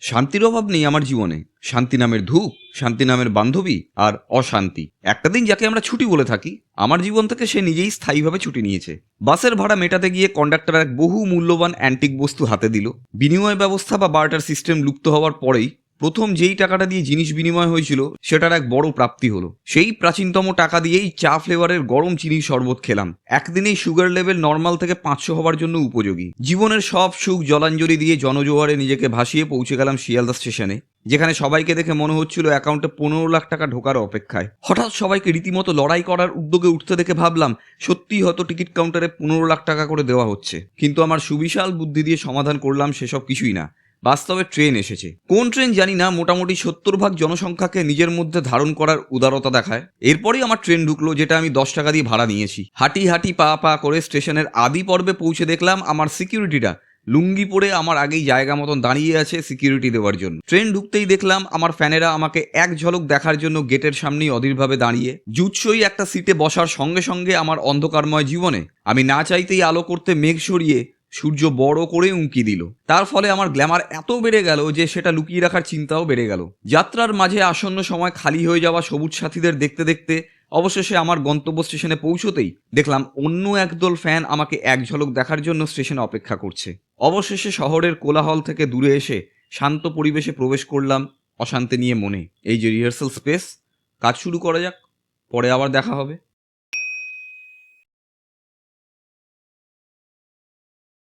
শান্তির অভাব নেই আমার জীবনে। শান্তি নামের ধূপ, শান্তি নামের বান্ধবী আর অশান্তি। একটা দিন যাকে আমরা ছুটি বলে থাকি, আমার জীবন থেকে সে নিজেই স্থায়ীভাবে ছুটি নিয়েছে। বাসের ভাড়া মেটাতে গিয়ে কন্ডাক্টর এক বহু মূল্যবান অ্যান্টিক বস্তু হাতে দিল। বিনিময় ব্যবস্থা বা বার্টার সিস্টেম লুপ্ত হওয়ার পরেই প্রথম যেই টাকাটা দিয়ে জিনিস বিনিময় হয়েছিল, সেটার এক বড় প্রাপ্তি হলো। সেই প্রাচীনতম টাকা দিয়েই চা ফ্লেভারের গরম চিনির শরবত খেলাম। একদিনেই সুগার লেভেল নর্মাল থেকে পাঁচশো হবার জন্য উপযোগী। জীবনের সব সুখ জলাঞ্জলি দিয়ে জনজোয়ারে নিজেকে ভাসিয়ে পৌঁছে গেলাম শিয়ালদা স্টেশনে, যেখানে সবাইকে দেখে মনে হচ্ছিল অ্যাকাউন্টে পনেরো লাখ টাকা ঢোকার অপেক্ষায়। হঠাৎ সবাইকে রীতিমতো লড়াই করার উদ্যোগে উঠতে দেখে ভাবলাম, সত্যিই হয়তো টিকিট কাউন্টারে পনেরো লাখ টাকা করে দেওয়া হচ্ছে। কিন্তু আমার সুবিশাল বুদ্ধি দিয়ে সমাধান করলাম সেসব কিছুই না। বাস্তবে ট্রেন এসেছে। কোন ট্রেন জানি না, মোটামুটি সত্তর ভাগ জনসংখ্যাকে নিজের মধ্যে ধারণ করার উদারতা দেখায়। এরপরেই আমার ট্রেন ঢুকলো, যেটা আমি দশ টাকা দিয়ে ভাড়া নিয়েছি। হাঁটি হাঁটি পা পা করে স্টেশনের আদি পর্বে পৌঁছে দেখলাম আমার সিকিউরিটিটা। লুঙ্গি পরে আমার আগেই জায়গা মতন দাঁড়িয়ে আছে সিকিউরিটি দেওয়ার জন্য। ট্রেন ঢুকতেই দেখলাম আমার ফ্যানেরা আমাকে এক ঝলক দেখার জন্য গেটের সামনেই অধীরভাবে দাঁড়িয়ে। জুৎসই একটা সিটে বসার সঙ্গে সঙ্গে আমার অন্ধকারময় জীবনে। আমি না চাইতেই আলো করতে মেঘ সরিয়ে সূর্য বড় করে উঁকি দিল। তার ফলে আমার গ্ল্যামার এত বেড়ে গেল যে সেটা লুকিয়ে রাখার চিন্তাও বেড়ে গেল। যাত্রার মাঝে আসন্ন সময় খালি হয়ে যাওয়া সবুজ সাথীদের দেখতে দেখতে অবশেষে আমার গন্তব্য স্টেশনে পৌঁছতেই দেখলাম অন্য একদল ফ্যান আমাকে এক ঝলক দেখার জন্য স্টেশনে অপেক্ষা করছে। অবশেষে শহরের কোলাহল থেকে দূরে এসে শান্ত পরিবেশে প্রবেশ করলাম অশান্তি নিয়ে মনে। এই যে রিহার্সাল স্পেস কাজ শুরু করা যাক, পরে আবার দেখা হবে।